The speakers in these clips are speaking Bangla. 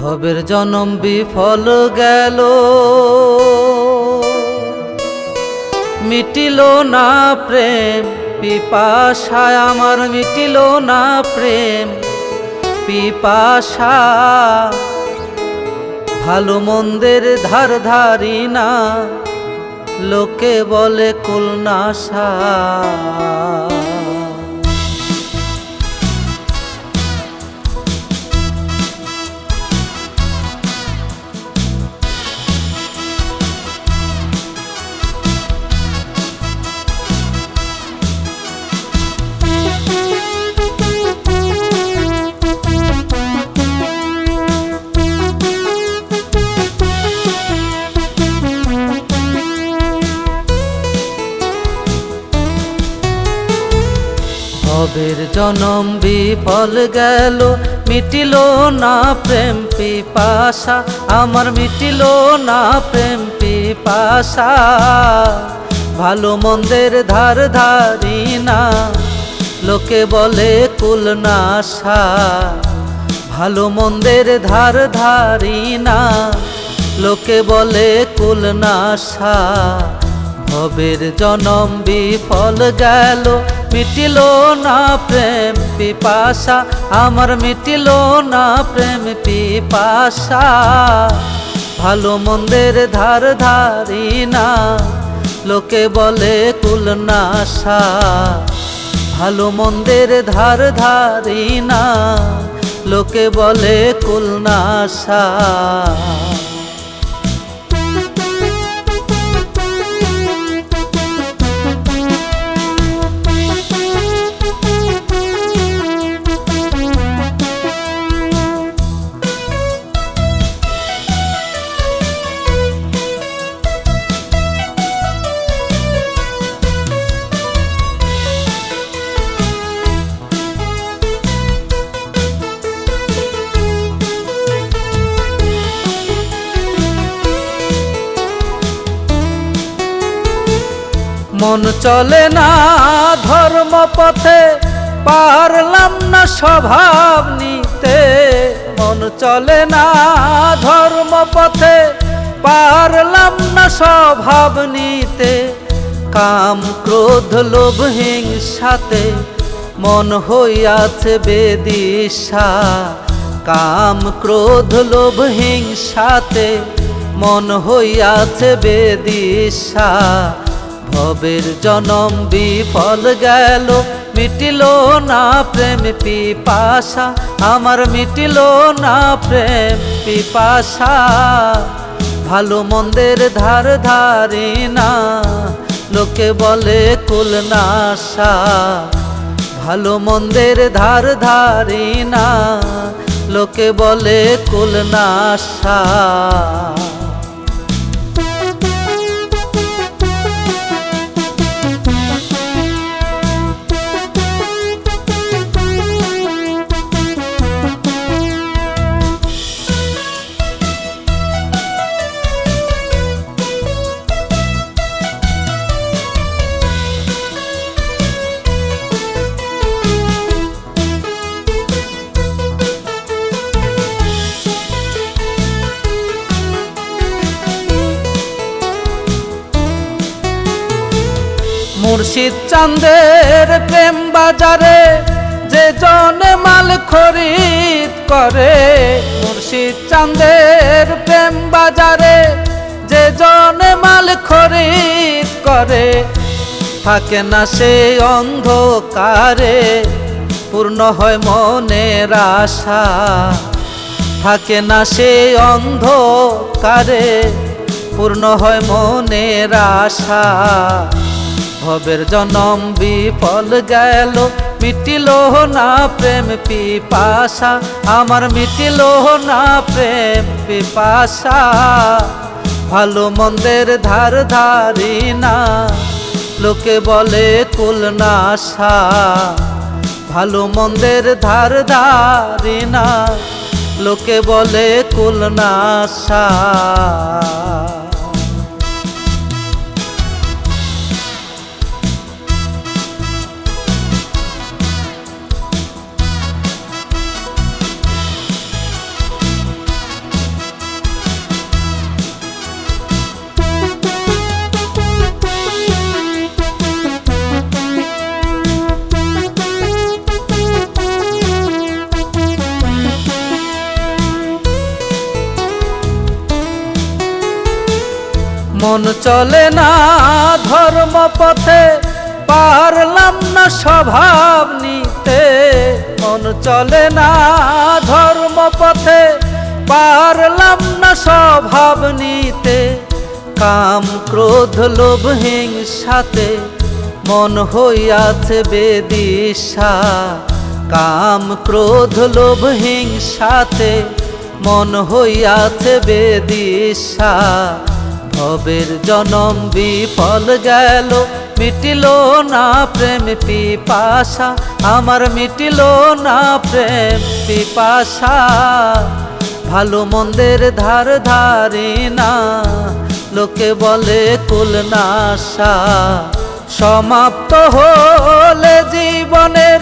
ভবের জনম বিফল গেল। মিটিল না প্রেম, পিপাসায় আমার মিটিল না প্রেম, পিপাসা ভালো মন্দের ধার ধারি না, লোকে বলে কুলনাশা। জনম বিফল গেল, মিটিল না প্রেম পিপাসা, আমার মিটিল না প্রেম পিপাসা। ভালো মন্দের ধার ধারি না, লোকে বলে কুল নাশা ভালো মন্দের ধার ধারি না, লোকে বলে কুল নাশা ভবের জনম বিফল গেল মিটিল না প্রেম পিপাসা, আমার মিটিল না প্রেম পিপাসা। ভালো মন্দের ধার ধারি না, লোকে বলে কুল নাশা। ভালো মন্দের ধার ধারি না, লোকে বলে কুল মন চলে না ধর্ম পথে পারলাম না স্বভাব নিতে। মন চলে না ধর্ম পথে পারলাম না স্বভাব নিতে। কাম, ক্রোধ, লোভ, হিংসাতে মন হইয়াছে বেদিশা। কাম, ক্রোধ, লোভ, হিংসাতে মন হইয়াছে বেদিশা। ভবের জনম বিফল গেল। মিটিল না প্রেম পিপাসা, আমার মিটিল না প্রেম পিপাসা। ভালো মন্দের ধার ধারি না, লোকে বলে কুল নাশা। ভালো মন্দের ধার ধারি না, লোকে বলে কুল মুর্শিদ চাঁদের প্রেম বাজারে, যে জনে মাল খরিদ করে। মুর্শিদ চাঁদের প্রেম বাজারে, যে জনে মাল খরিদ করে। থাকে না সে অন্ধকারে, পূর্ণ হয় মনের আশা। থাকে না সে অন্ধকারে, পূর্ণ হয় মনের আশা। ভবের জনম বিফল গেল, মিটিল না প্রেম পিপাসা, আমার মিটিল না প্রেম পিপাসা। ভালো মন্দের ধার ধারি না, লোকে বলে কুল নাশা। ভালো মন্দের ধার ধারি না, লোকে বলে কুল মন চলে না ধর্ম পথে পারলাম না স্বভাব নিতে। মন চলে না ধর্ম পথে পারলাম না স্বভাব নিতে। কাম, ক্রোধ, লোভ, হিংসাতে মন হইয়াছে বেদিশা। কাম, ক্রোধ, লোভ, হিংসাতে মন হইয়াছে বেদিশা। ভবের জনম বিফল গেল, মিটিল না প্রেম পিপাসা, আমার মিটিল না প্রেম পিপাসা। ভালো মন্দের ধার ধারি না, লোকে বলে কুলনাশা সমাপ্ত হলে জীবনের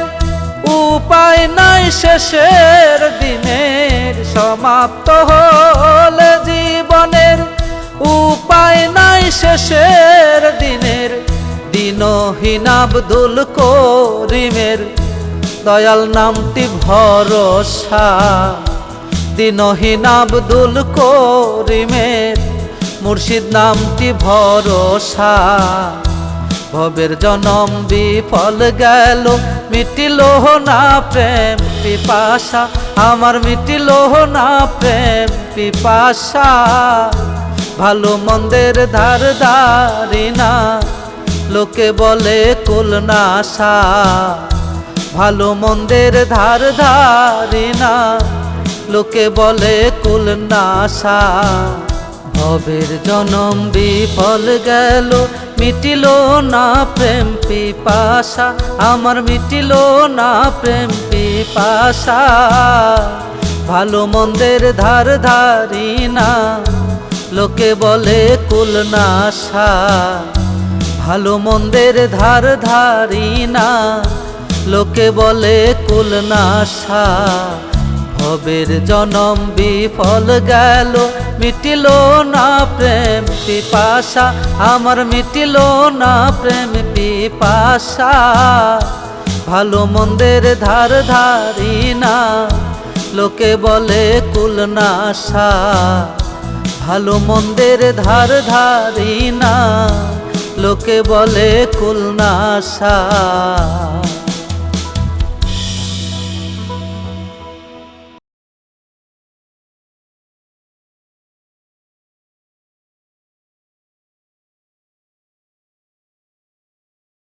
উপায় নাই শেষের দিনের। সমাপ্ত হলে জীবনের উপায় নাই শেষের দিনের। দিনহীন আব্দুল করিমের দয়াল নামটি ভরসা। দিনহীন আব্দুল করিমের মুর্শিদ নামটি ভরসা। ভবের জনম বিফল গেল, মিটিল না প্রেম পিপাসা। আমার মিটিল না প্রেম পিপাসা। ভালো মন্দের ধার ধারি না। লোকে বলে কুলনাশা ভালো মন্দের ধার ধারি না। লোকে বলে কুলনাশা ভবের জনম বিফল গেল, মিটিল না প্রেম পিপাসা। আমার মিটিল না প্রেম পিপাসা। ভালো মন্দের ধার ধারি না। লোকে বলে কুলনাশা ভালো মন্দের ধার ধারি না। লোকে বলে কুলনাশা ভবের জনম বিফল গেল, মিটিল না প্রেম পিপাসা, আমার মিটিল না প্রেম পিপাসা। ভালো মন্দের ধার ধারি না, লোকে বলে কুলনাশা ভালো মন্দের ধার ধারি না। লোকে বলে কুলনাশা